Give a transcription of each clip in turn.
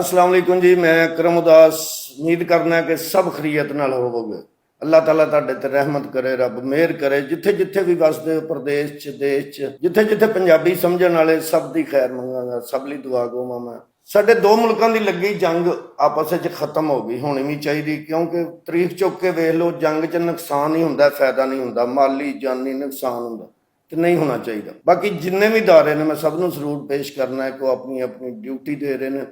ਅਸਲਾਮ ਵਾਲੇਕੁਮ ਜੀ, ਮੈਂ ਕਰਮ ਉਦਾਸ। ਉਮੀਦ ਕਰਨਾ ਕਿ ਸਭ ਖਰੀਅਤ ਨਾਲ ਹੋਵੋਗੇ। ਅੱਲਾਹ ਤਾਲਾ ਤੁਹਾਡੇ ਤੇ ਰਹਿਮਤ ਕਰੇ, ਰੱਬ ਮਿਹਰ ਕਰੇ। ਜਿੱਥੇ ਜਿੱਥੇ ਵੀ ਵਸਦੇ ਹੋ, ਪ੍ਰਦੇਸ਼ ਚ, ਦੇਸ਼ ਚ, ਜਿੱਥੇ ਜਿੱਥੇ ਪੰਜਾਬੀ ਸਮਝਣ ਵਾਲੇ, ਸਭ ਦੀ ਖੈਰ ਮੰਗਾਂਗਾ, ਸਭ ਲਈ ਦੁਆ ਗੋਵਾਂ ਮੈਂ। ਸਾਡੇ ਦੋ ਮੁਲਕਾਂ ਦੀ ਲੱਗੀ ਜੰਗ ਆਪਸ ਵਿੱਚ ਖਤਮ ਹੋ ਗਈ, ਹੋਣੀ ਵੀ ਚਾਹੀਦੀ, ਕਿਉਂਕਿ ਤਾਰੀਖ ਚੁੱਕ ਕੇ ਵੇਖ ਲਓ, ਜੰਗ 'ਚ ਨੁਕਸਾਨ ਹੀ ਹੁੰਦਾ, ਫਾਇਦਾ ਨਹੀਂ ਹੁੰਦਾ, ਮਾਲੀ ਜਾਨੀ ਨੁਕਸਾਨ ਹੁੰਦਾ, ਤੇ ਨਹੀਂ ਹੋਣਾ ਚਾਹੀਦਾ। ਬਾਕੀ ਜਿੰਨੇ ਵੀ ਦਾਰੇ ਨੇ, ਮੈਂ ਸਭ ਨੂੰ ਜ਼ਰੂਰ ਪੇਸ਼ ਕਰਨਾ ਹੈ ਕਿ ਉਹ ਆਪਣੀ ਆਪਣੀ ਡਿਊਟੀ ਦੇ ਰਹੇ ਨੇ।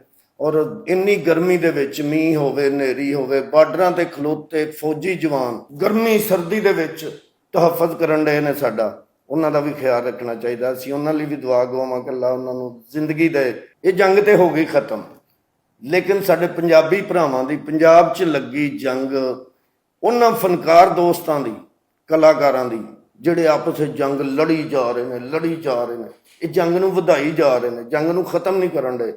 ਔਰ ਇੰਨੀ ਗਰਮੀ ਦੇ ਵਿੱਚ ਮੀਂਹ ਹੋਵੇ, ਹਨੇਰੀ ਹੋਵੇ, ਬਾਰਡਰਾਂ ਤੇ ਖਲੋਤੇ ਫੌਜੀ ਜਵਾਨ ਗਰਮੀ ਸਰਦੀ ਦੇ ਵਿੱਚ ਤਹਫਜ਼ ਕਰਨ ਦੇ ਨੇ ਸਾਡਾ। ਉਹਨਾਂ ਦਾ ਵੀ ਖਿਆਲ ਰੱਖਣਾ ਚਾਹੀਦਾ। ਅਸੀਂ ਉਹਨਾਂ ਲਈ ਵੀ ਦੁਆ ਗਵਾਵਾਂ ਕਿ ਅੱਲਾ ਉਹਨਾਂ ਨੂੰ ਜ਼ਿੰਦਗੀ ਦੇ, ਇਹ ਜੰਗ ਤੇ ਹੋ ਗਈ ਖਤਮ। ਲੇਕਿਨ ਸਾਡੇ ਪੰਜਾਬੀ ਭਰਾਵਾਂ ਦੀ, ਪੰਜਾਬ 'ਚ ਲੱਗੀ ਜੰਗ, ਉਹਨਾਂ ਫਨਕਾਰ ਦੋਸਤਾਂ ਦੀ, ਕਲਾਕਾਰਾਂ ਦੀ, ਜਿਹੜੇ ਆਪਸ ਵਿੱਚ ਜੰਗ ਲੜੀ ਜਾ ਰਹੇ ਨੇ, ਲੜੀ ਜਾ ਰਹੇ ਨੇ, ਇਹ ਜੰਗ ਨੂੰ ਵਧਾਈ ਜਾ ਰਹੇ ਨੇ, ਜੰਗ ਨੂੰ ਖਤਮ ਨਹੀਂ ਕਰਨ ਦੇ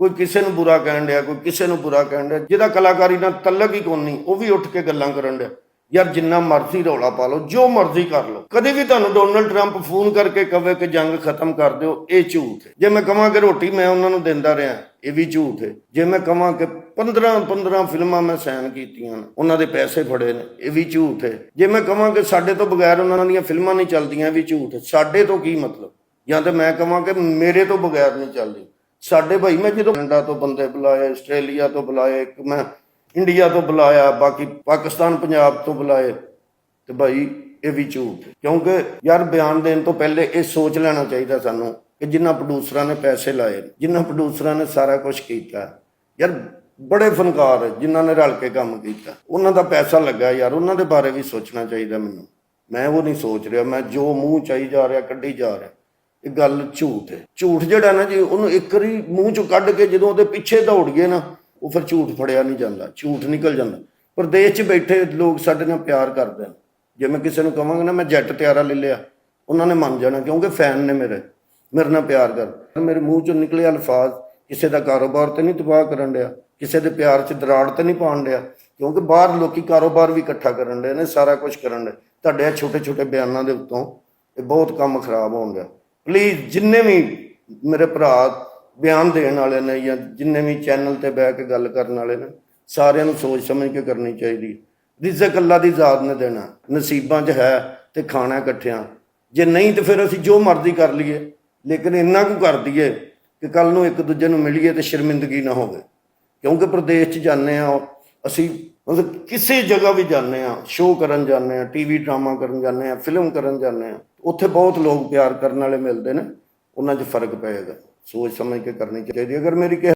ਕੋਈ ਕਿਸੇ ਨੂੰ ਬੁਰਾ ਕਹਿਣ ਡਿਆ ਕੋਈ ਕਿਸੇ ਨੂੰ ਬੁਰਾ ਕਹਿਣ ਡਿਆ ਜਿਹਦਾ ਕਲਾਕਾਰੀ ਨਾਲ ਤਲਕ ਹੀ ਕੋਈ ਨਹੀਂ ਉਹ ਵੀ ਉੱਠ ਕੇ ਗੱਲਾਂ ਕਰਨ ਡਿਆ। ਯਾਰ ਜਿੰਨਾ ਮਰਜ਼ੀ ਰੌਲਾ ਪਾ ਲਓ ਜੋ ਮਰਜ਼ੀ ਕਰ ਲਓ। ਕਦੇ ਵੀ ਤੁਹਾਨੂੰ ਡੋਨਲਡ ਟਰੰਪ ਫੋਨ ਕਰਕੇ ਕਵੇ ਕਿ ਜੰਗ ਖਤਮ ਕਰ ਦਿਓ ਇਹ ਝੂਠ ਹੈ। ਜੇ ਮੈਂ ਕਹਾਂ ਕਿ ਰੋਟੀ ਮੈਂ ਉਹਨਾਂ ਨੂੰ ਦਿੰਦਾ ਰਿਹਾ ਇਹ ਵੀ ਝੂਠ ਹੈ। ਜੇ ਮੈਂ ਕਹਾਂ ਕਿ 15 15 ਫਿਲਮਾਂ ਮੈਂ ਸਾਈਨ ਕੀਤੀਆਂ ਨੇ, ਉਹਨਾਂ ਦੇ ਪੈਸੇ ਫੜੇ ਨੇ ਇਹ ਵੀ ਝੂਠ ਹੈ। ਜੇ ਮੈਂ ਕਹਾਂ ਕਿ ਸਾਡੇ ਤੋਂ ਬਗੈਰ ਉਹਨਾਂ ਦੀਆਂ ਫਿਲਮਾਂ ਨਹੀਂ ਚੱਲਦੀਆਂ ਇਹ ਵੀ ਝੂਠ ਹੈ। ਸਾਡੇ ਤੋਂ ਕੀ ਮਤਲਬ? ਜਾਂ ਤੇ ਮੈਂ ਕਹਾਂ ਕਿ ਮੇਰੇ ਤੋਂ ਬਗੈਰ ਨਹੀਂ ਚੱਲਦੀ। ਸਾਡੇ ਭਾਈ, ਮੈਂ ਜਦੋਂ ਕੈਨੇਡਾ ਤੋਂ ਬੰਦੇ ਬੁਲਾਏ, ਆਸਟ੍ਰੇਲੀਆ ਤੋਂ ਬੁਲਾਏ, ਇੱਕ ਮੈਂ ਇੰਡੀਆ ਤੋਂ ਬੁਲਾਇਆ, ਬਾਕੀ ਪਾਕਿਸਤਾਨ, ਪੰਜਾਬ ਤੋਂ ਬੁਲਾਏ, ਤੇ ਭਾਈ ਇਹ ਵੀ ਝੂਠ। ਕਿਉਂਕਿ ਯਾਰ ਬਿਆਨ ਦੇਣ ਤੋਂ ਪਹਿਲੇ ਇਹ ਸੋਚ ਲੈਣਾ ਚਾਹੀਦਾ ਸਾਨੂੰ ਕਿ ਜਿਨ੍ਹਾਂ ਪ੍ਰੋਡਿਊਸਰਾਂ ਨੇ ਪੈਸੇ ਲਾਏ ਜਿਨ੍ਹਾਂ ਪ੍ਰੋਡਿਊਸਰਾਂ ਨੇ ਸਾਰਾ ਕੁਝ ਕੀਤਾ। ਯਾਰ ਬੜੇ ਫਨਕਾਰ ਹੈ ਜਿਨ੍ਹਾਂ ਨੇ ਰਲ ਕੇ ਕੰਮ ਕੀਤਾ। ਉਹਨਾਂ ਦਾ ਪੈਸਾ ਲੱਗਾ ਯਾਰ, ਉਹਨਾਂ ਦੇ ਬਾਰੇ ਵੀ ਸੋਚਣਾ ਚਾਹੀਦਾ ਮੈਨੂੰ। ਮੈਂ ਉਹ ਨਹੀਂ ਸੋਚ ਰਿਹਾ, ਮੈਂ ਜੋ ਮੂੰਹ ਚਾਈ ਜਾ ਰਿਹਾ, ਕੱਢੀ ਜਾ ਰਿਹਾ। ਇਹ ਗੱਲ ਝੂਠ ਹੈ। ਝੂਠ ਜਿਹੜਾ ਨਾ ਜੀ, ਉਹਨੂੰ ਇੱਕ ਵਾਰੀ ਮੂੰਹ ਚੋਂ ਕੱਢ ਕੇ ਜਦੋਂ ਉਹਦੇ ਪਿੱਛੇ ਦੌੜ ਗਏ ਨਾ, ਉਹ ਫਿਰ ਝੂਠ ਫੜਿਆ ਨਹੀਂ ਜਾਂਦਾ, ਝੂਠ ਨਿਕਲ ਜਾਂਦਾ। ਪ੍ਰਦੇਸ਼ 'ਚ ਬੈਠੇ ਲੋਕ ਸਾਡੇ ਨਾਲ ਪਿਆਰ ਕਰਦੇ ਨੇ ਜੇ ਮੈਂ ਕਿਸੇ ਨੂੰ ਕਹਾਂਗਾ ਨਾ, ਮੈਂ ਜੈਟ ਤਿਆਰਾ ਲੈ ਲਿਆ, ਉਹਨਾਂ ਨੇ ਮੰਨ ਜਾਣਾ, ਕਿਉਂਕਿ ਫੈਨ ਨੇ ਮੇਰੇ ਮੇਰੇ ਨਾਲ ਪਿਆਰ ਕਰ। ਮੇਰੇ ਮੂੰਹ ਚੋਂ ਨਿਕਲੇ ਅਲਫਾਜ਼, ਕਿਸੇ ਦਾ ਕਾਰੋਬਾਰ ਤੇ ਨਹੀਂ ਤਬਾਹ ਕਰਨ ਡਿਆ, ਕਿਸੇ ਦੇ ਪਿਆਰ 'ਚ ਦਰਾੜ ਤੇ ਨਹੀਂ ਪਾਉਣ ਡਿਆ, ਕਿਉਂਕਿ ਬਾਹਰ ਲੋਕੀ ਕਾਰੋਬਾਰ ਵੀ ਇਕੱਠਾ ਕਰਨ ਡਏ ਨੇ, ਸਾਰਾ ਕੁਝ ਕਰਨ ਡਏ। ਤੁਹਾਡੇ ਛੋਟੇ ਛੋਟੇ ਬਿਆਨਾਂ ਦੇ ਉੱਤੋਂ ਇਹ ਬਹੁਤ ਕੰਮ ਖਰਾਬ ਹੋਣ ਡਿਆ। ਪਲੀਜ਼ ਜਿੰਨੇ ਵੀ ਮੇਰੇ ਭਰਾ ਬਿਆਨ ਦੇਣ ਵਾਲੇ ਨੇ ਜਾਂ ਜਿੰਨੇ ਵੀ ਚੈਨਲ ਤੇ ਬਹਿ ਕੇ ਗੱਲ ਕਰਨ ਵਾਲੇ ਨੇ, ਸਾਰਿਆਂ ਨੂੰ ਸੋਚ ਸਮਝ ਕੇ ਕਰਨੀ ਚਾਹੀਦੀ ਰਿਜ਼ਕ ਅੱਲਾ ਦੀ ਜ਼ਾਤ ਨੇ ਦੇਣਾ। ਨਸੀਬਾਂ 'ਚ ਹੈ ਤੇ ਖਾਣਾ ਇਕੱਠਿਆਂ। ਜੇ ਨਹੀਂ ਤੇ ਫਿਰ ਅਸੀਂ ਜੋ ਮਰਜ਼ੀ ਕਰ ਲਈਏ। ਲੇਕਿਨ ਇੰਨਾ ਕੁ ਕਰ ਦਈਏ ਕਿ ਕੱਲ ਨੂੰ ਇੱਕ ਦੂਜੇ ਨੂੰ ਮਿਲੀਏ ਤੇ ਸ਼ਰਮਿੰਦਗੀ ਨਾ ਹੋਵੇ। ਕਿਉਂਕਿ ਪ੍ਰਦੇਸ਼ 'ਚ ਜਾਂਦੇ ਆ ਅਸੀਂ ਮਤਲਬ ਕਿਸੇ ਜਗ੍ਹਾ ਵੀ ਜਾਂਦੇ ਆ ਸ਼ੋਅ ਕਰਨ ਜਾਂਦੇ ਆ ਟੀਵੀ ਡਰਾਮਾ ਕਰਨ ਜਾਂਦੇ ਆ ਫਿਲਮ ਕਰਨ ਜਾਂਦੇ ਆ ਉੱਥੇ ਬਹੁਤ ਲੋਕ ਪਿਆਰ ਕਰਨ ਵਾਲੇ ਮਿਲਦੇ ਨੇ, ਉਹਨਾਂ 'ਚ ਫ਼ਰਕ ਪਏਗਾ ਸੋਚ ਸਮਝ ਕੇ ਕਰਨੀ ਚਾਹੀਦੀ ਅਗਰ ਮੇਰੀ ਕਿਸੇ